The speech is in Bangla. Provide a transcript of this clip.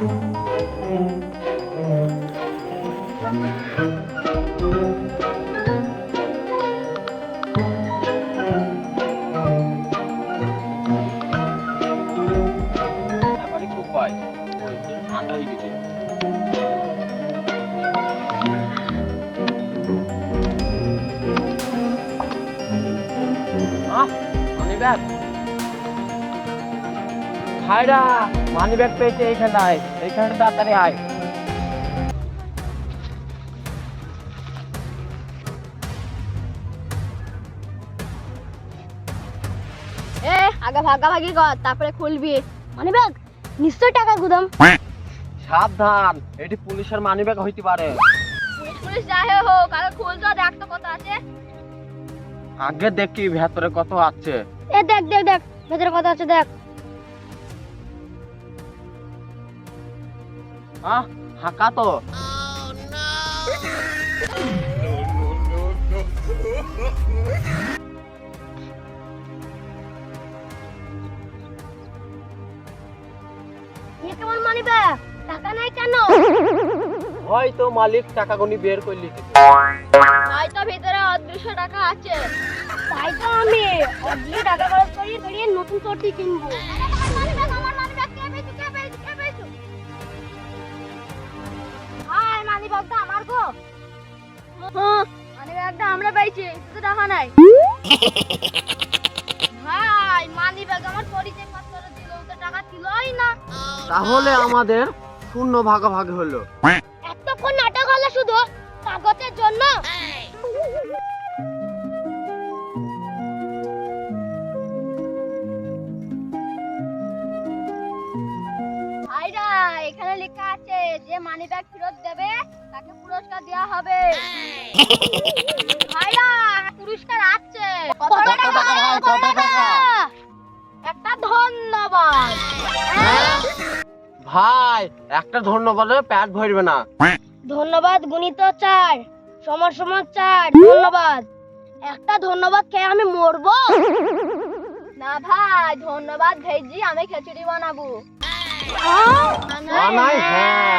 Not bad. Haira money bag পেয়েছে এইখানটায়। এইখানে তাড়াতাড়ি আয়। এ আগে ভাগাভাগি কর তারপরে খুলবি। মানে ব্যাগ? নিশ্চয় টাকার গুদাম। সাবধান এটি পুলিশের মানি ব্যাগ হইতে পারে। পুলিশ পুলিশ যাই হোক আগে খুল তো দেখ তো কত আছে। আগে দেখি ভেতরে কত আছে। এ দেখ দেখ দেখ ভেতরে কত আছে দেখ। আহ ফাঁকা তো। কেমন মানি ব্যাগ টাকা নাই কেন? হয়তো মালিক টাকা গুনি বের করলি হয়তো ভিতরে অদৃশ্য টাকা আছে। তাই তো আমি অদৃশ্য টাকা খরচ করিয়ে করিয়ে নতুন চটি কিনবো। মানি ব্যাগটা আমরা পাইছি তো টাকা নাই। ভাই মানি ব্যাগ আমার পরিচয় পত্র দিল তো টাকা দিলই না। তাহলে আমাদের শূন্য ভাগাভাগি হলো। এতক্ষণ নাটক হলো শুধু কাগজের জন্য? এখানে লেখা আছে যে মানি ব্যাগ ফেরত দেবে তাকে পুরস্কার দেওয়া হবে। পুরস্কার আছে। কত টাকা কত টাকা? একটা ধন্যবাদ। হ্যাঁ? ভাই একটা ধন্যবাদে প্যাট ভরবে না। ধন্যবাদ গুণিত চার সমান সমান চার ধন্যবাদ। একটা ধন্যবাদ খেয়ে আমি মরবো? না ভাই ধন্যবাদ ভেজি আমি খিচুড়ি বানাবো। হ্যাঁ।